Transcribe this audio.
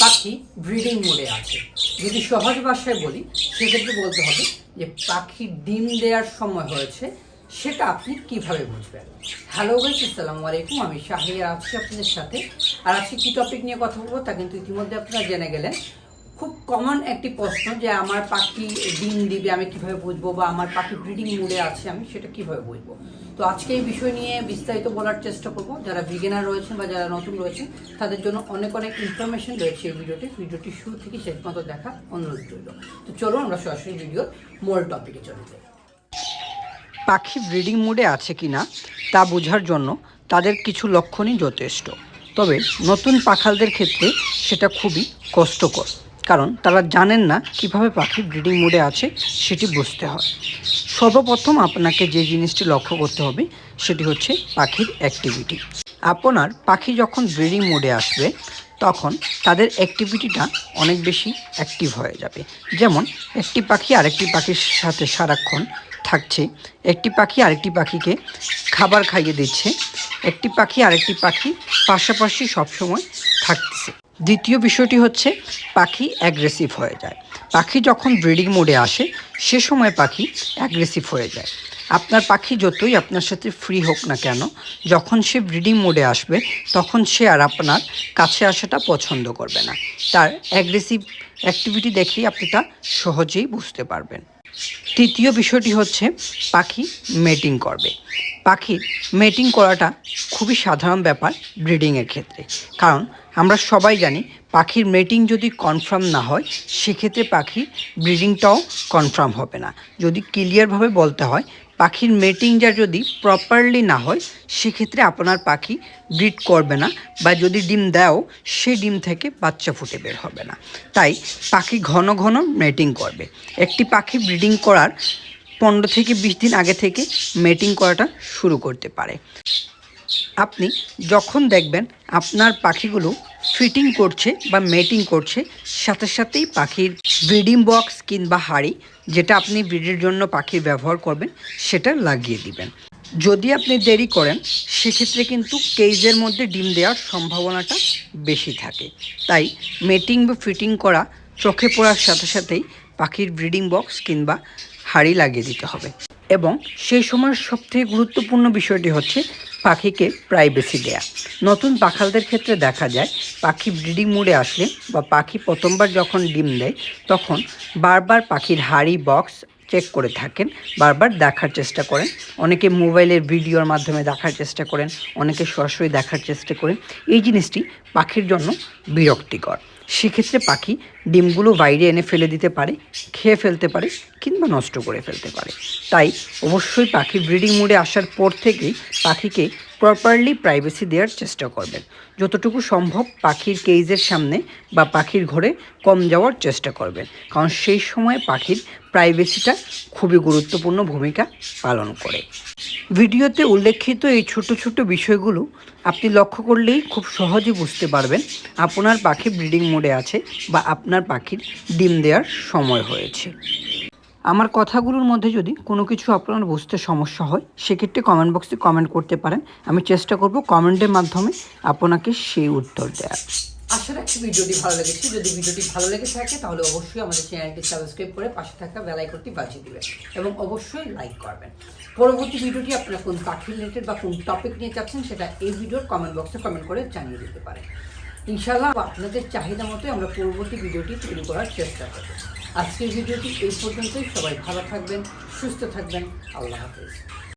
পাখি ব্রিডিং মোডে আছে। যদি সহজ ভাষায় বলি, সেক্ষেত্রে বলতে হবে যে পাখি ডিম দেওয়ার সময় হয়েছে, সেটা আপনি কীভাবে বুঝবেন? হ্যালো ভাই আসসালামু আলাইকুম। আমি শাহিয়া আছি আপনাদের সাথে। আর আজকে কী টপিক নিয়ে কথা বলব তা কিন্তু ইতিমধ্যে আপনারা জেনে গেলেন। খুব কমন একটি প্রশ্ন যে আমার পাখি ডিম দিবে, আমি কীভাবে বুঝব? বা আমার পাখি ব্রিডিং মুডে আছে, আমি সেটা কীভাবে বুঝব? তো আজকে এই বিষয় নিয়ে বিস্তারিত বলার চেষ্টা করব। যারা বিগিনার রয়েছেন বা যারা নতুন রয়েছেন, তাদের জন্য অনেক অনেক ইনফরমেশন রয়েছে এই ভিডিওতে। ভিডিওটি শুরু থেকে শেষ পর্যন্ত দেখা অনুরোধ রইল। তো চলো আমরা সরাসরি ভিডিওর মূল টপিকে চলে যাই। পাখি ব্রিডিং মুডে আছে কি না, তা বোঝার জন্য তাদের কিছু লক্ষণই যথেষ্ট। তবে নতুন পাখালদের ক্ষেত্রে সেটা খুবই কষ্টকর। কারণ তারা জানেন না কীভাবে পাখি ব্রিডিং মোডে আছে, সেটি বুঝতে হয়। সর্বপ্রথম আপনাকে যে জিনিসটি লক্ষ্য করতে হবে, সেটি হচ্ছে পাখির অ্যাক্টিভিটি আপনার পাখি যখন ব্রিডিং মোডে আসবে, তখন তাদের অ্যাক্টিভিটিটা অনেক বেশি অ্যাক্টিভ হয়ে যাবে। যেমন, একটি পাখি আরেকটি পাখির সাথে সারাক্ষণ থাকছে, একটি পাখি আরেকটি পাখিকে খাবার খাইয়ে দিচ্ছে, একটি পাখি আরেকটি পাখি পাশাপাশি সবসময় থাকতেছে। দ্বিতীয় বিষয়টি হচ্ছে পাখি অ্যাগ্রেসিভ হয়ে যায়। পাখি যখন ব্রিডিং মোডে আসে, সে সময় পাখি অ্যাগ্রেসিভ হয়ে যায়। আপনার পাখি যতই আপনার সাথে ফ্রি হোক না কেন, যখন সে ব্রিডিং মোডে আসবে, তখন সে আর আপনার কাছে আসাটা পছন্দ করবে না। তার অ্যাগ্রেসিভ অ্যাক্টিভিটি দেখেই আপনি তা সহজেই বুঝতে পারবেন। তৃতীয় বিষয়টি হচ্ছে পাখি মেটিং করবে। পাখির মেটিং করাটা খুবই সাধারণ ব্যাপার ব্রিডিংয়ের ক্ষেত্রে। কারণ আমরা সবাই জানি পাখির মেটিং যদি কনফার্ম না হয়, সেক্ষেত্রে পাখির ব্রিডিংটাও কনফার্ম হবে না। যদি ক্লিয়ারভাবে বলতে হয়, পাখির মেটিংটা যদি প্রপারলি না হয়, সেক্ষেত্রে আপনার পাখি ব্রিড করবে না বা যদি ডিম দেও সেই ডিম থেকে বাচ্চা ফুটে বের হবে না। তাই পাখি ঘন ঘন মেটিং করবে। একটি পাখি ব্রিডিং করার পনেরো থেকে বিশ দিন আগে থেকে মেটিং করাটা শুরু করতে পারে। আপনি যখন দেখবেন আপনার পাখিগুলো ফিটিং করছে বা মেটিং করছে, সাথে সাথেই পাখির ব্রিডিং বক্স কিংবা হাড়ি, যেটা আপনি ব্রিডের জন্য পাখি ব্যবহার করবেন, সেটা লাগিয়ে দিবেন। যদি আপনি দেরি করেন, সেক্ষেত্রে কিন্তু কেজের মধ্যে ডিম দেওয়ার সম্ভাবনাটা বেশি থাকে। তাই মেটিং বা ফিটিং করা চোখে পড়ার সাথে সাথেই পাখির ব্রিডিং বক্স কিংবা হাড়ি লাগিয়ে দিতে হবে। এবং সেই সময়ের সবথেকে গুরুত্বপূর্ণ বিষয়টি হচ্ছে পাখিকে প্রাইভেসি দেয়া। নতুন পাখালদের ক্ষেত্রে দেখা যায়, পাখি ব্রিডিং মুডে আসলে বা পাখি প্রথমবার যখন ডিম দেয়, তখন বারবার পাখির হাড়ি বক্স চেক করে থাকেন, বারবার দেখার চেষ্টা করেন। অনেকে মোবাইলের ভিডিওর মাধ্যমে দেখার চেষ্টা করেন, অনেকে সরাসরি দেখার চেষ্টা করেন। এই জিনিসটি পাখির জন্য বিরক্তিকর। সেক্ষেত্রে পাখি ডিমগুলো বাইরে এনে ফেলে দিতে পারে, খেয়ে ফেলতে পারে কিংবা নষ্ট করে ফেলতে পারে। তাই অবশ্যই পাখি ব্রিডিং মোডে আসার পর থেকেই পাখিকে প্রপারলি প্রাইভেসি দেওয়ার চেষ্টা করবেন। যতটুকু সম্ভব পাখির কেজের সামনে বা পাখির ঘরে কম যাওয়ার চেষ্টা করবেন, কারণ সেই সময় পাখির প্রাইভেসিটা খুবই গুরুত্বপূর্ণ ভূমিকা পালন করে। ভিডিওতে উল্লেখিত এই ছোট ছোট বিষয়গুলো আপনি লক্ষ্য করলেই খুব সহজে বুঝতে পারবেন আপনার পাখি ব্রিডিং মোডে আছে বা আপনার পাখির ডিম দেওয়ার সময় হয়েছে। আমার কথাগুলোর মধ্যে যদি কোনো কিছু আপনার বুঝতে সমস্যা হয়, সেক্ষেত্রে কমেন্ট বক্সে কমেন্ট করতে পারেন। আমি চেষ্টা করব কমেন্টের মাধ্যমে আপনাকে সেই উত্তর দেওয়ার আশা রাখছি ভিডিওটি ভালো লেগেছে। যদি ভিডিওটি ভালো লেগে থাকে, তাহলে অবশ্যই আমাদের চ্যানেলটি সাবস্ক্রাইব করে পাশে থাকা বেল আইকনটি বাজিয়ে দিবেন এবং অবশ্যই লাইক করবেন। পরবর্তী ভিডিওটি আপনারা কোন পাখি রিলেটেড বা কোন টপিক নিয়ে চাচ্ছেন, সেটা এই ভিডিওর কমেন্ট বক্সে কমেন্ট করে জানিয়ে দিতে পারেন। ইনশাআল্লাহ আপনাদের চাহিদা মতো আমরা পরবর্তী ভিডিওটি তৈরি করার চেষ্টা করব। আজকের ভিডিওটি এই পর্যন্তই। সবাই ভালো থাকবেন, সুস্থ থাকবেন। আল্লাহ হাফেজ।